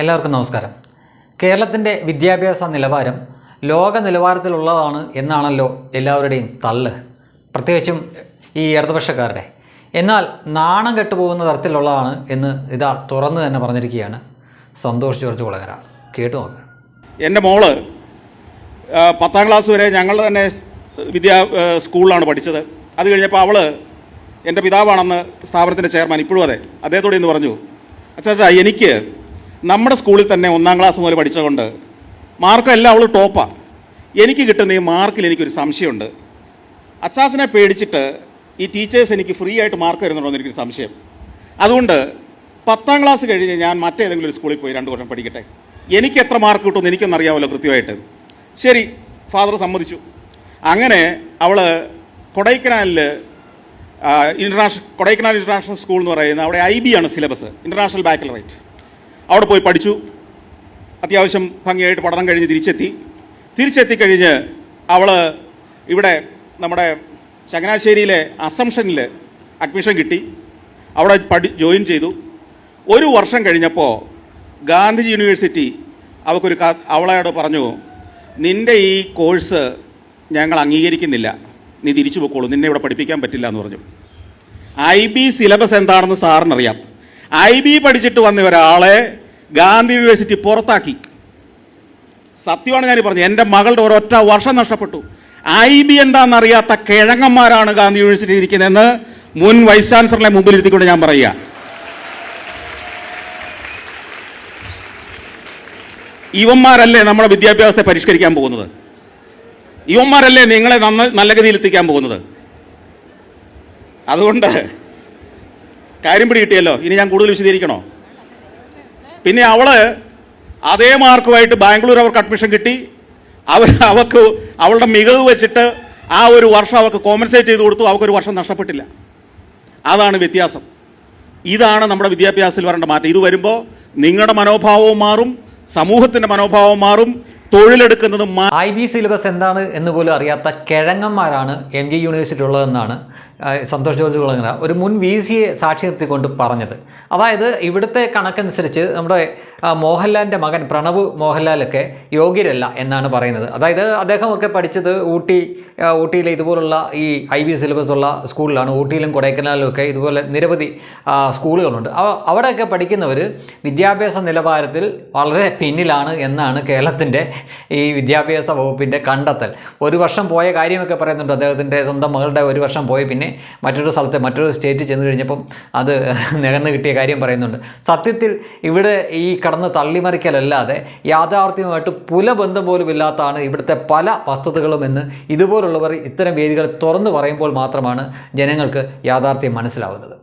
എല്ലാവർക്കും നമസ്കാരം. കേരളത്തിന്റെ വിദ്യാഭ്യാസ നിലവാരം ലോക നിലവാരത്തിലുള്ളതാണ് എന്നാണല്ലോ എല്ലാവരുടെയും തള്ള്. പ്രത്യേകിച്ചും ഈ ഇടതുപക്ഷക്കാരുടെ. എന്നാൽ നാണം കെട്ടുപോകുന്ന തരത്തിലുള്ളതാണ് എന്ന് ഇതാ തുറന്നു തന്നെ പറഞ്ഞിരിക്കുകയാണ് സന്തോഷ് ജോർജ് കുളകര കേട്ടു നോക്ക്. എന്റെ മോൾ പത്താം ക്ലാസ് വരെ ഞങ്ങൾ തന്നെ വിദ്യാ സ്കൂളിലാണ് പഠിച്ചത്. അത് കഴിഞ്ഞപ്പോൾ അവൾ എന്റെ പിതാവാണെന്ന് സ്ഥാപനത്തിന്റെ ചെയർമാൻ ഇപ്പോഴും അതെ അദ്ദേഹത്തോട് ഇന്ന് പറഞ്ഞു അച്ഛാ എനിക്ക് നമ്മുടെ സ്കൂളിൽ തന്നെ ഒന്നാം ക്ലാസ് മുതൽ പഠിച്ചതുകൊണ്ട് മാർക്കെല്ലാം അവൾ ടോപ്പാണ് എനിക്ക് കിട്ടുന്ന ഈ മാർക്കിൽ എനിക്കൊരു സംശയമുണ്ട്. അച്ചാസിനെ പേടിച്ചിട്ട് ഈ ടീച്ചേഴ്സ് എനിക്ക് ഫ്രീ ആയിട്ട് മാർക്ക് തരുന്നുണ്ടോ എന്ന് എനിക്കൊരു സംശയം. അതുകൊണ്ട് പത്താം ക്ലാസ് കഴിഞ്ഞ് ഞാൻ മറ്റേതെങ്കിലും ഒരു സ്കൂളിൽ പോയി രണ്ട് വർഷം പഠിക്കട്ടെ? എനിക്ക് എത്ര മാർക്ക് കിട്ടുമെന്ന് എനിക്കൊന്നും അറിയാമല്ലോ കൃത്യമായിട്ട്. ശരി ഫാദർ സമ്മതിച്ചു. അങ്ങനെ അവൾ കൊടൈക്കനാലിൽ ഇന്റർനാഷണൽ കൊടൈക്കനാൽ ഇന്റർനാഷണൽ സ്കൂൾ എന്ന് പറയുന്ന അവിടെ ഐ ബി ആണ് സിലബസ് ഇന്റർനാഷണൽ ബാക്കലറേറ്റ് അവിടെ പോയി പഠിച്ചു. അത്യാവശ്യം ഭംഗിയായിട്ട് പഠനം കഴിഞ്ഞ് തിരിച്ചെത്തി. കഴിഞ്ഞ് അവൾ ഇവിടെ നമ്മുടെ ചങ്ങനാശ്ശേരിയിലെ അസംഷനിൽ അഡ്മിഷൻ കിട്ടി. അവിടെ പഠി ജോയിൻ ചെയ്തു. ഒരു വർഷം കഴിഞ്ഞപ്പോൾ ഗാന്ധിജി യൂണിവേഴ്സിറ്റി അവൾക്കൊരു അവളോട് പറഞ്ഞു നിന്റെ ഈ കോഴ്സ് ഞങ്ങൾ അംഗീകരിക്കുന്നില്ല. നീ തിരിച്ചു പോയിക്കോളൂ നിന്നെ ഇവിടെ പഠിപ്പിക്കാൻ പറ്റില്ല എന്ന് പറഞ്ഞു. ഐ ബി സിലബസ് എന്താണെന്ന് സാറിനറിയാം. ഐ ബി പഠിച്ചിട്ട് വന്ന ഒരാളെ ഗാന്ധി യൂണിവേഴ്സിറ്റി പുറത്താക്കി. സത്യമാണ് ഞാൻ പറഞ്ഞത്. എന്റെ മകളുടെ ഒരൊറ്റ വർഷം നഷ്ടപ്പെട്ടു. ഐ ബി എന്താണെന്നറിയാത്ത കിഴങ്ങന്മാരാണ് ഗാന്ധി യൂണിവേഴ്സിറ്റി ഇരിക്കുന്നതെന്ന് മുൻ വൈസ് ചാൻസലറിനെ മുമ്പിൽ ഇരുത്തിക്കൊണ്ട് ഞാൻ പറയുക. ഇവന്മാരല്ലേ നമ്മുടെ വിദ്യാഭ്യാസത്തെ പരിഷ്കരിക്കാൻ പോകുന്നത്? ഇവന്മാരല്ലേ നിങ്ങളെ നന്ന നല്ല ഗതിയിൽ എത്തിക്കാൻ പോകുന്നത്? അതുകൊണ്ട് കാര്യം പിടി കിട്ടിയല്ലോ. ഇനി ഞാൻ കൂടുതൽ വിശദീകരിക്കണോ? പിന്നെ അവൾ അതേ മാർക്കുമായിട്ട് ബാംഗ്ലൂർ അവർക്ക് അഡ്മിഷൻ കിട്ടി. അവർ അവക്ക് അവളുടെ മികവ് വെച്ചിട്ട് ആ ഒരു വർഷം അവർക്ക് കോമ്പൻസേറ്റ് ചെയ്ത് കൊടുത്തു. അവർക്കൊരു വർഷം നഷ്ടപ്പെട്ടില്ല. അതാണ് വ്യത്യാസം. ഇതാണ് നമ്മുടെ വിദ്യാഭ്യാസത്തിൽ വരേണ്ട മാറ്റം. ഇത് വരുമ്പോൾ നിങ്ങളുടെ മനോഭാവവും മാറും സമൂഹത്തിന്റെ മനോഭാവം മാറും തൊഴിലെടുക്കുന്നതും ഐ ബി സിലബസ് എന്താണ് എന്ന് പോലും അറിയാത്ത കിഴങ്ങന്മാരാണ് എം ജി യൂണിവേഴ്സിറ്റി ഉള്ളതെന്നാണ് സന്തോഷ് ജോർജ് കുളങ്ങര ഒരു മുൻ വി സിയെ സാക്ഷി നിർത്തിക്കൊണ്ട് പറഞ്ഞത്. അതായത് ഇവിടുത്തെ കണക്കനുസരിച്ച് നമ്മുടെ മോഹൻലാലിന്റെ മകൻ പ്രണവ് മോഹൻലാലൊക്കെ യോഗ്യരല്ല എന്നാണ് പറയുന്നത്. അതായത് അദ്ദേഹമൊക്കെ പഠിച്ചത് ഊട്ടി ഊട്ടിയിലെ ഇതുപോലുള്ള ഈ ഐ ബി സിലബസ് ഉള്ള സ്കൂളിലാണ്. ഊട്ടിയിലും കൊടൈക്കനാലിലും ഒക്കെ ഇതുപോലെ നിരവധി സ്കൂളുകളുണ്ട്. അവ- അവിടെയൊക്കെ പഠിക്കുന്നവർ വിദ്യാഭ്യാസ നിലവാരത്തിൽ വളരെ പിന്നിലാണ് എന്നാണ് കേരളത്തിന്റെ ഈ വിദ്യാഭ്യാസ വകുപ്പിന്റെ കണ്ടെത്തൽ. ഒരു വർഷം പോയ കാര്യമൊക്കെ പറയുന്നുണ്ട് അദ്ദേഹത്തിന്റെ സ്വന്തം മകളുടെ ഒരു വർഷം പോയി പിന്നെ മറ്റൊരു സ്ഥലത്ത് മറ്റൊരു സ്റ്റേറ്റ് ചെന്ന് കഴിഞ്ഞപ്പം അത് നികന്ന് കിട്ടിയ കാര്യം പറയുന്നുണ്ട്. സത്യത്തിൽ ഇവിടെ ഈ കടന്ന് തള്ളിമറിക്കലല്ലാതെ യാഥാർത്ഥ്യമായിട്ട് പുലബന്ധം പോലും ഇല്ലാത്തതാണ് ഇവിടുത്തെ പല വസ്തുതകളും എന്ന് ഇതുപോലുള്ളവർ ഇത്തരം വേദികൾ തുറന്നു പറയുമ്പോൾ മാത്രമാണ് ജനങ്ങൾക്ക് യാഥാർത്ഥ്യം മനസ്സിലാവുന്നത്.